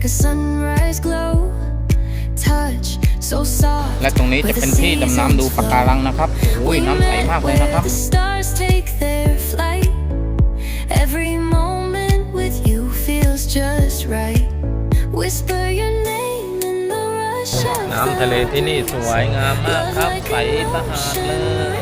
like a sunrise glow. Touch so soft. และตรงนี้จะเป็นที่ดำน้ำดูปะการังนะครับอุ้ย We น้ำใส met มากเลย where นะครับ the stars take their flight. Every moment with you feels just right. Whisper your name in the rush of น้ำทะเลที่นี่สวยงามมากครับใสสะอาดเลย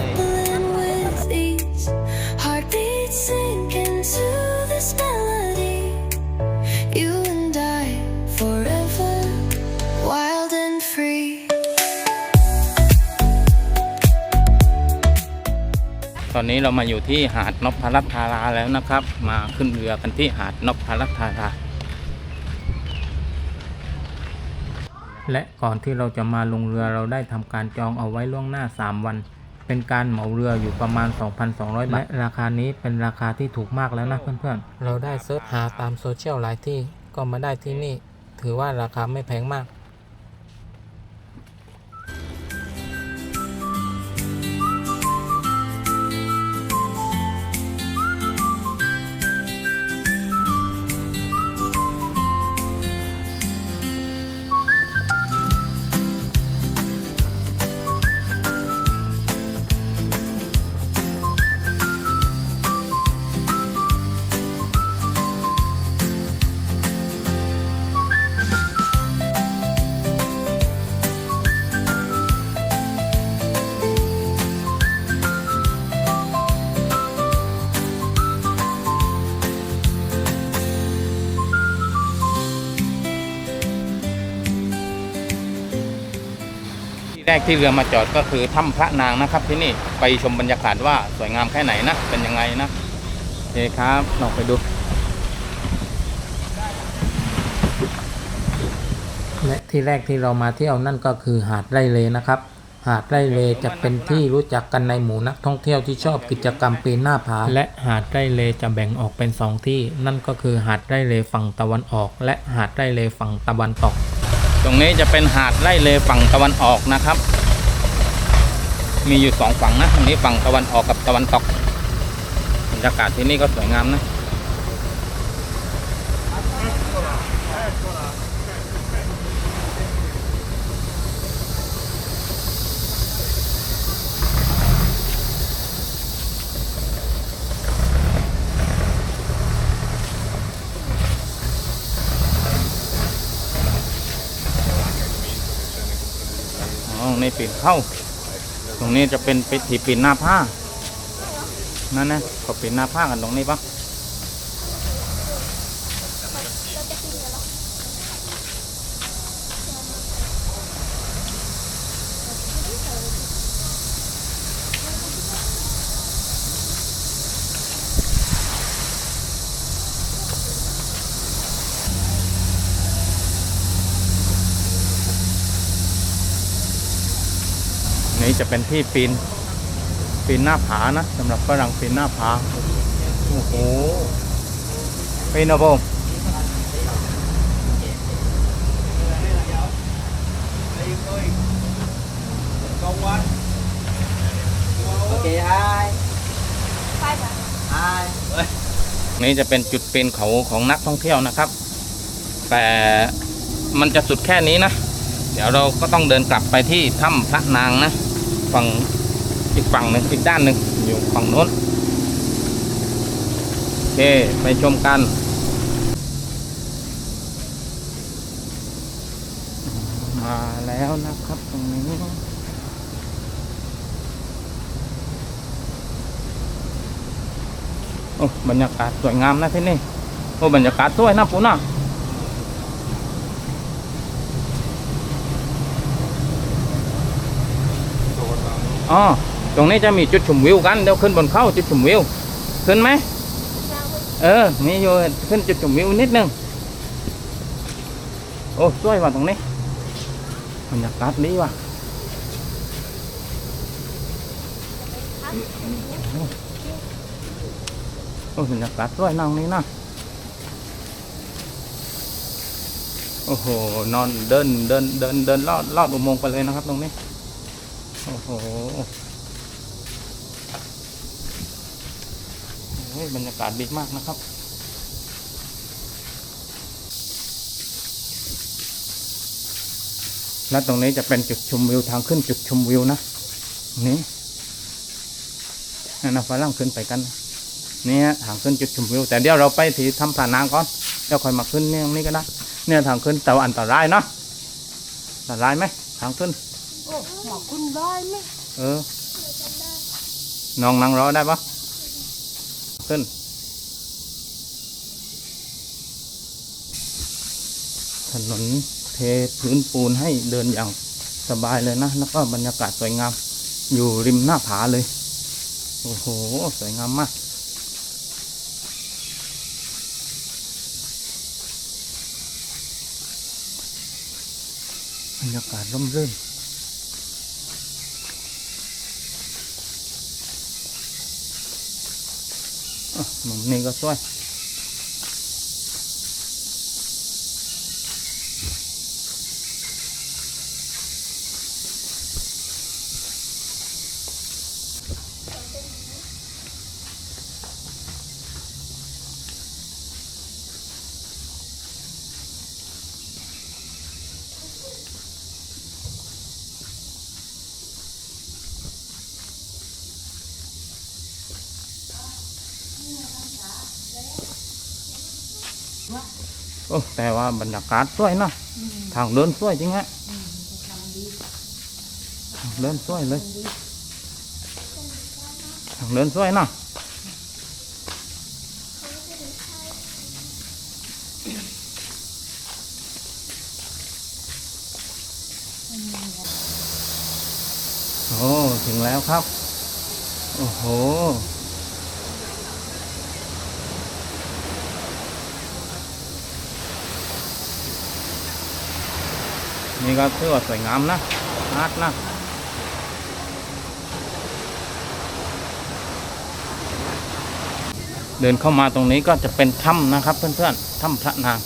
อนนี้เรามาอยู่ที่หาดนพรัตน์ธาราแล้วนะครับ มาขึ้นเรือกันที่หาดนพรัตน์ธาราและก่อนที่เราจะมาลงเรือเราได้ทำการจองเอาไว้ล่วงหน้า 3 วัน เป็นการเหมาเรืออยู่ประมาณ 2,200 บาท ราคานี้เป็นราคาที่ถูกมากแล้วนะเพื่อนๆ เราได้เซิร์ชหาตามโซเชียลหลายที่ก็มาได้ที่นี่ ถือว่าราคาไม่แพงมาก แรกที่เรือมาจอดก็คือถ้ำพระนางนะครับ ที่นี่ไปชมบรรยากาศว่าสวยงามแค่ไหนนะ เป็นยังไงนะโอเคครับลองไปดูและที่แรกที่เรามาเที่ยวนั่นก็คือหาดไร่เลนะครับ หาดไร่เลจะเป็นที่รู้จักกันในหมู่นักท่องเที่ยวที่ชอบกิจกรรมปีนหน้าผา และหาดไร่เลจะแบ่งออกเป็นสองที่ นั่นก็คือหาดไร่เลฝั่งตะวันออก และหาดไร่เลฝั่งตะวันตก ตรงนี้จะเป็นหาดไร่เลฝั่งตะวันออกนะครับ มีอยู่สองฝั่งนะตรงนี้ฝั่งตะวันออกกับตะวันตกบรรยากาศที่นี่ก็สวยงามนะ อ๋อในปีนเข้า ตรงนี้จะเป็นปิถีปีนหน้าผ้านั่นนะก็ปีนหน้าผ้ากันตรงนี้ปะ จะเป็นที่ปีนปีนหน้าผานะสำหรับฝรั่งปีนหน้าผาโอ้โหปีนนะผม Okay, hai. Hai. นี่จะเป็นจุดปีนเขาของนักท่องเที่ยวนะครับ แต่มันจะสุดแค่นี้นะ เดี๋ยวเราก็ต้องเดินกลับไปที่ถ้ำพระนางนะ ฝั่งอีกฝั่งหนึ่งอีกด้านหนึ่งอยู่ฝั่งโน้นโอเคไปชมกันมาแล้วนะครับตรงนี้โอ้บรรยากาศสวยงามนะที่นี่โอ้บรรยากาศสวยนะปูนะ อ๋อตรงนี้จะมีจุดชมวิวกันเดี๋ยวขึ้นบนเขาจุดชมวิวขึ้นไหมเออมีอยู่ขึ้นจุดชมวิวนิดนึงโอ้สวยว่ะตรงนี้บรรยากาศดีว่ะโอ้บรรยากาศสวยนั่งนี่นะโอ้โหนอนเดินเดินเดินเดินลอดลอดอุโมงค์ไปเลยนะครับตรงนี้ โอ้โหบรรยากาศดีมากนะครับและตรงนี้จะเป็นจุดชมวิวทางขึ้นจุดชมวิวนะนี่นั่นะฝรั่งขึ้นไปกันนี่ฮะทางขึ้นจุดชมวิว แต่เดี๋ยวเราไปที่ทำผ่านางก่อนเดี๋ยวค่อยมาขึ้นนี่ตรงนี้ก็ได้เนี่ยทางขึ้นแต่ว่าอันตรายเนาะอันตรายไหมทางขึ้น หมอคุณได้ไหมเออ น้องนั่งรอได้ปะขึ้นถนนเทพื้นปูนให้เดินอย่างสบายเลยนะ แล้วก็บรรยากาศสวยงาม อยู่ริมหน้าผาเลย โอ้โห สวยงามมากบรรยากาศร่มรื่น อะมุม โอ้แต่ว่าบรรยากาศสวยเนอะทางเดินสวยจริงฮะทางเดินสวยเลยทางเดินสวยเนอะโอ้ถึงแล้วครับ โอ้โห นี่ก็ถือว่าสวยงามนะอาร์ตนะเดินเข้ามาตรงนี้ก็จะเป็นถ้ำนะครับ เพื่อนๆถ้ำพระนาง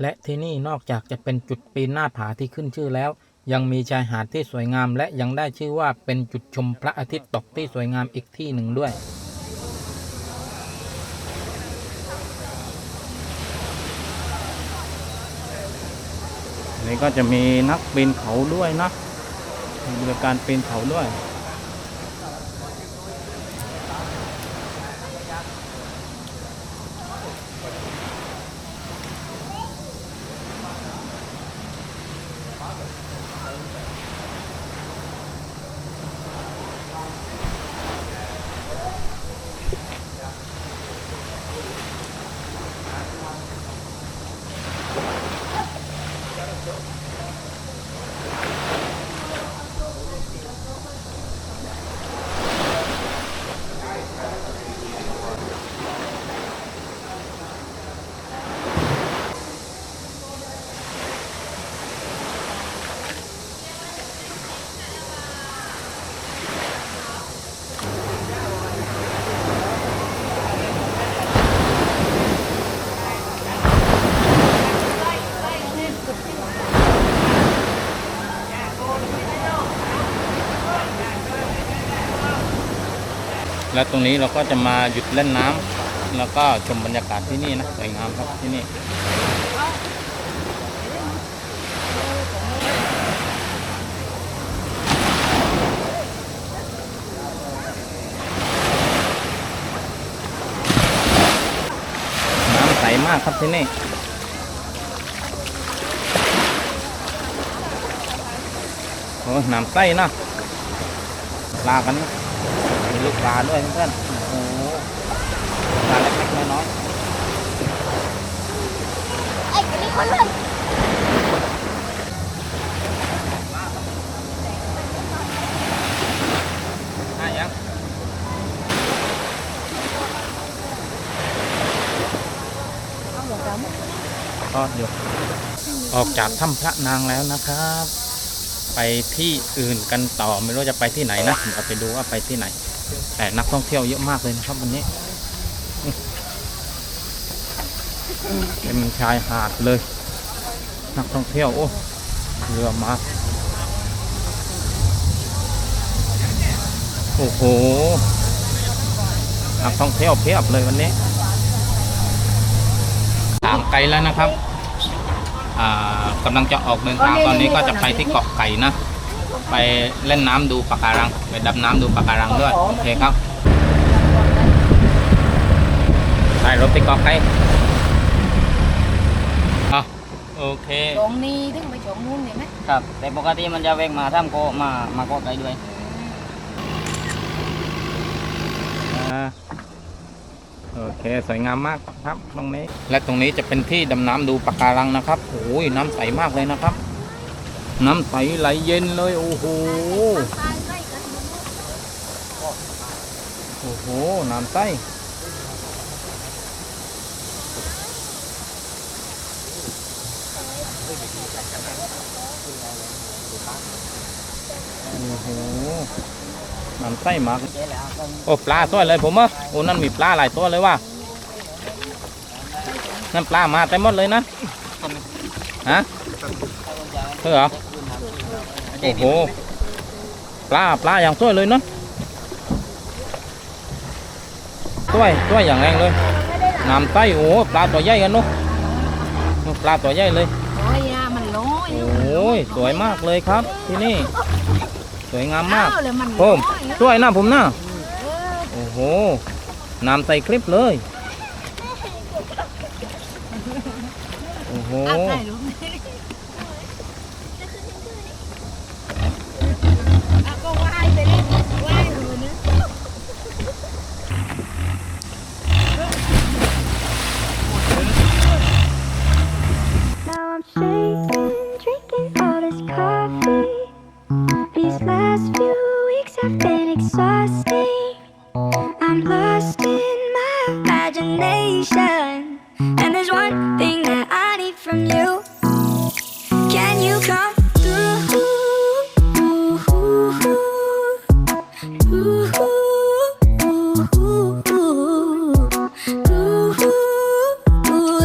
และที่นี่นอกจากจะเป็นจุดปีนหน้าผาที่ขึ้นชื่อแล้ว ยังมีชายหาดที่สวยงาม และยังได้ชื่อว่าเป็นจุดชมพระอาทิตย์ตกที่สวยงามอีกที่หนึ่งด้วย นี้ก็จะมีนักปีนเขาด้วยนะมีบริการปีนเขาด้วย และตรงนี้เราก็จะมาหยุดเล่นน้ำแล้วก็ชมบรรยากาศที่นี่นะสวยงามครับที่นี่น้ำใสมากครับที่นี่โอ้น้ำใสนะลากันนะ ลูกปลาด้วยเพื่อนๆโอ้โหปลาเล็กๆน้อยๆอะยังทอดอยู่ออกจากถ้ำพระนางแล้วนะครับ ไปที่อื่นกันต่อไม่รู้จะไปที่ไหนนะเราไปดูว่าไปที่ไหน แต่นักท่องเที่ยวเยอะมากเลยนะครับวันนี้ เป็นชายหาดเลย นักท่องเที่ยวโอ้เรือมาโอ้โหนักท่องเที่ยวเพียบเลยวันนี้างไกลแล้วนะครับอ่ากำลังจะออกเดินทางตอนนี้ก็จะไปที่เกาะไก่นะ ไปเล่นน้ำดูปะการัง ไปดำน้ำดูปะการังด้วย โอเคครับไปรถไปเกาะไก่อะโอเคตรงนี้ถึงไปชมนู่นเห็นไหมครับ แต่ปกติมันจะเวกมาท่ามโกมามาโกไกลด้วยอ่าโอเคสวยงามมากครับตรงนี้ และตรงนี้จะเป็นที่ดำน้ำดูปะการังนะครับโอ้ยน้ำใสมากเลยนะครับ น้ำใสไหลเย็นเลย โอ้โห โอ้โห น้ำใสโอ้โห น้ำใสมาก โอ้ปลาสวยเลยผมอะโอ้นั่นมีปลาหลายตัวเลยว่ะนั่นปลามาเต็มหมดเลยนะ ฮะเออเหรอ โอ้โห ปลาปลาอย่างสวยเลยเนาะสวยสวยอย่างแรงเลยน้ำใสโอ้ปลาตัวใหญ่กันเนาะปลาตัวใหญ่เลยโอ้ยยามันน้อยโอ้ยสวยมากเลยครับ ที่นี่ สวยงามมากเอเลยมันโอ้น้อยสวยนะผมนะเออโอ้โหน้ำใส่คลิปเลยโอ้โห And there's one thing that I need from you. Can you come through? Ooh,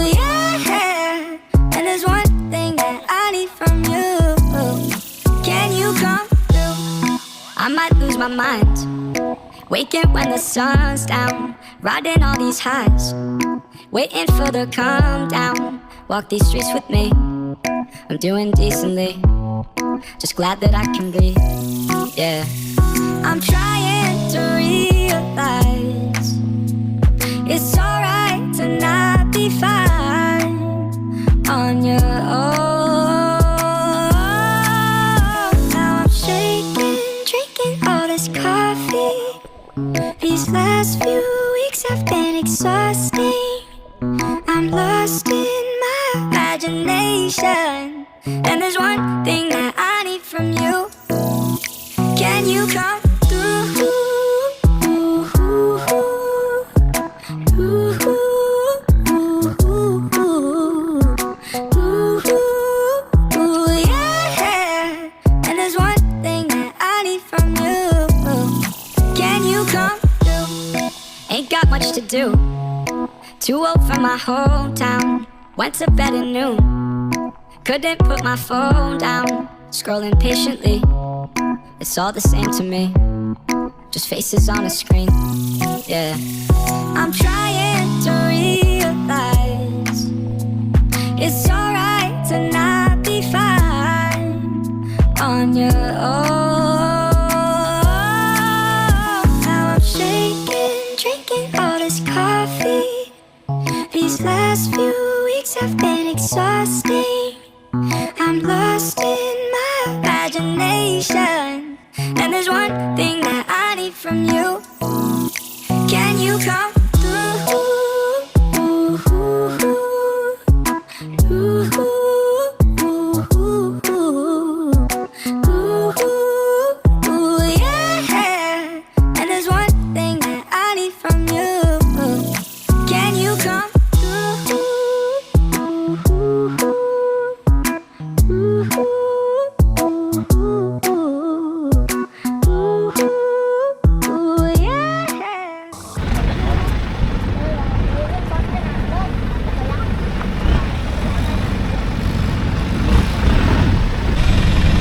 yeah. And there's one thing that I need from you. Can you come through? I might lose my mind. Waking when the sun's down. Riding all these highs. Waiting for the calm down. Walk these streets with me. I'm doing decently. Just glad that I can breathe. Yeah. I'm trying much to do. Too old for my hometown. Went to bed at noon. Couldn't put my phone down. Scrolling patiently. It's all the same to me. Just faces on a screen. Yeah. I'm trying to realize it's alright Last few weeks have been exhausting. I'm lost in my imagination. And there's one thing that I need from you. Can you come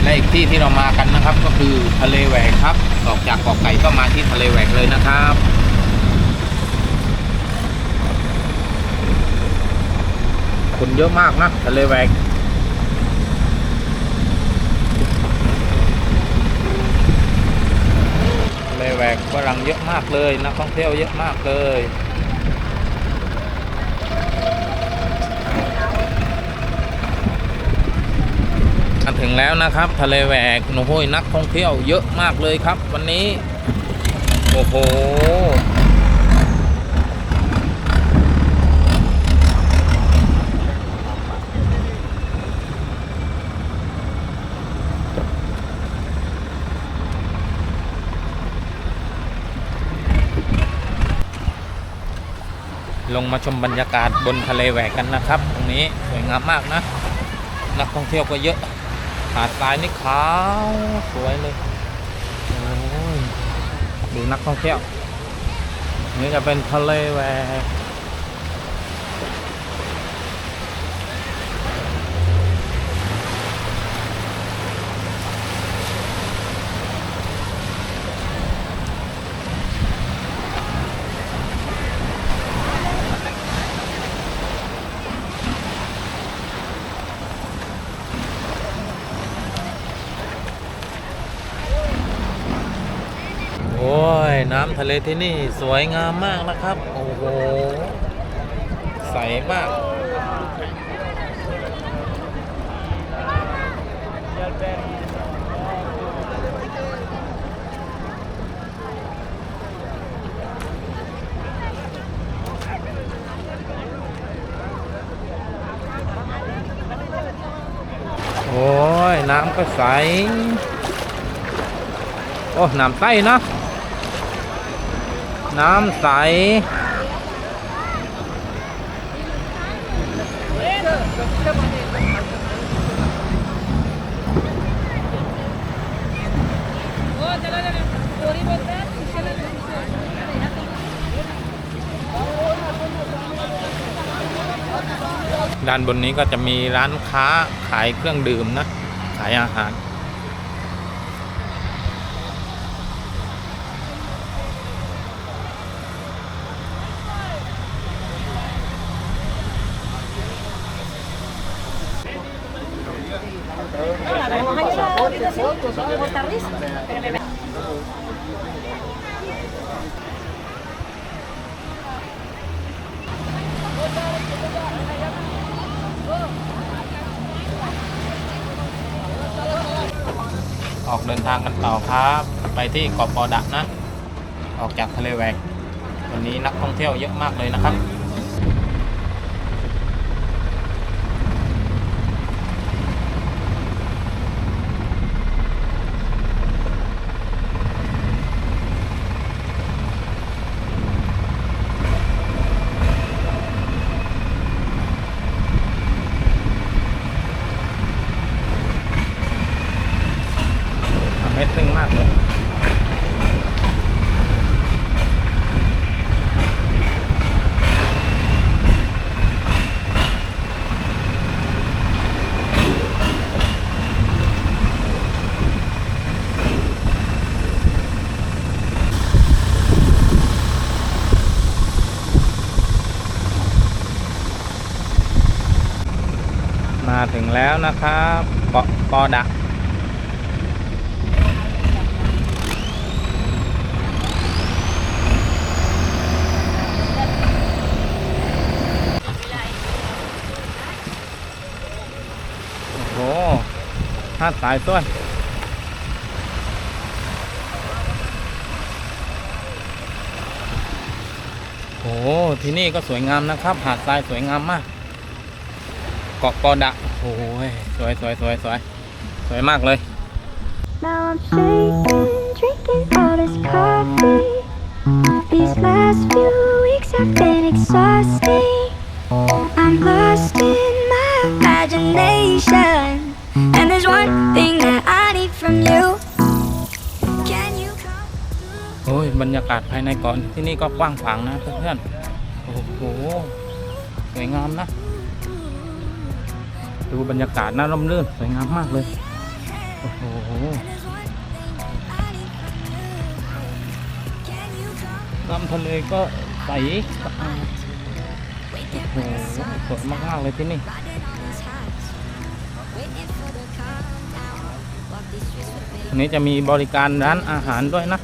และอีกที่ที่เรามากันนะครับ ก็คือทะเลแหวกครับ ออกจากเกาะไก่ก็มาที่ทะเลแหวกเลยนะครับคนเยอะมากนะทะเลแหวกทะเลแหวกฝรั่งเยอะมากเลยนักท่องเที่ยวเยอะมากเลย ถึงแล้วนะครับ ทะเลแหวกโอ้โหนักท่องเที่ยวเยอะมากเลยครับ วันนี้ โอ้โหลงมาชมบรรยากาศบนทะเลแหวกกันนะครับ ตรงนี้สวยงามมากนะ นักท่องเที่ยวก็เยอะ หาดทรายนี่ขาวสวยเลยโอ้ยดูนักท่องเที่ยวนี่จะเป็นทะเลแหวก โอ้ย น้ำทะเลที่นี่สวยงามมากนะครับ โอ้โห ใสมากโอ้ย น้ำก็ใส โอ้ น้ำใสนะ น้ำใส ด้านบนนี้ก็จะมีร้านค้าขายเครื่องดื่มนะ ขายอาหาร ออกเดินทางกันต่อครับ ไปที่เกาะปอดะนะ ออกจากทะเลแหวกวันนี้นักท่องเที่ยวเยอะมากเลยนะครับ เม็ดซึ่งมากเลย มาถึง แล้วนะครับเกาะปอดะโอ้โหหาดสายต้วยโอ้ที่นี่ก็สวยงามนะครับ หาดทรายสวยงามมาก เกาะปอดะโอ้ยสวยสวยสวยสวยสวยมากเลย Now I'm shaking, drinking all this coffee. These last few weeks have been exhausting. I'm lost in my imagination. And there's one thing that I need from you. Can you come through? โอ้ยบรรยากาศภายในเกาะที่นี่ก็กว้างขวางนะเพื่อนๆโอ้โห สวยงามนะ ดูบรรยากาศน่าร่มรื่นสวยงามมากเลย โอ้โหน้ำทะเลก็ใสสะอาดโอ้โหสวยมากๆเลยที่นี่อันนี้จะมีบริการร้านอาหารด้วยนะ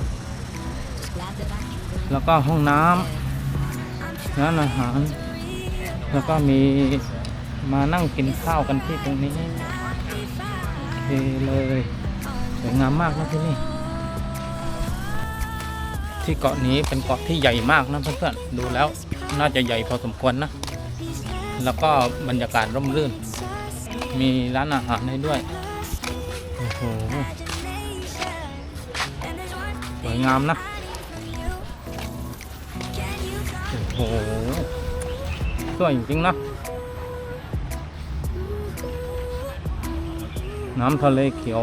แล้วก็ห้องน้ำร้านอาหาร แล้วก็มี มานั่งกินข้าวกันที่ตรงนี้โอเคเลยสวยงามมากนะที่นี่ ที่เกาะนี้เป็นเกาะที่ใหญ่มากนะเพื่อนๆดูแล้วน่าจะใหญ่พอสมควรนะ แล้วก็บรรยากาศร่มรื่น มีร้านอาหารให้ด้วยโอ้โหสวยงามนะโอ้โหสวยจริงๆนะ น้ำทะเลเขียว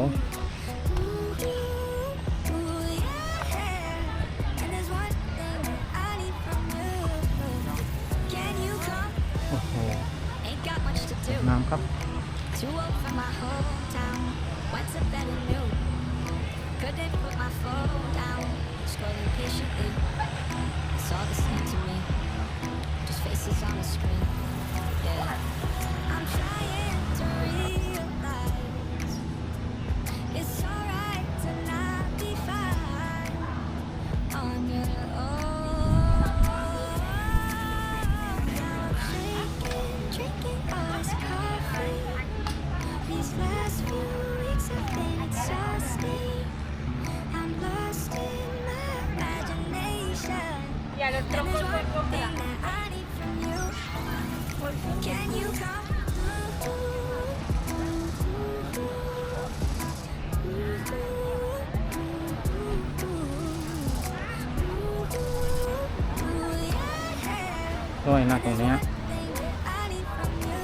ด้วยนะตรงเนี้ย I need from you.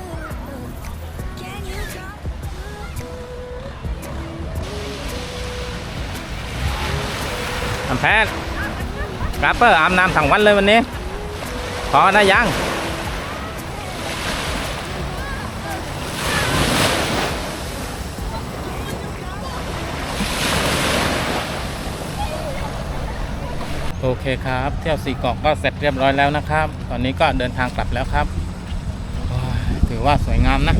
Can you come? ทำแพทย์กราเปอร์อาบน้ำทั้งวันเลยวันนี้ พอได้ยัง โอเคครับ เที่ยวสี่เกาะก็เสร็จเรียบร้อยแล้วนะครับ ตอนนี้ก็เดินทางกลับแล้วครับ ถือว่าสวยงามนะ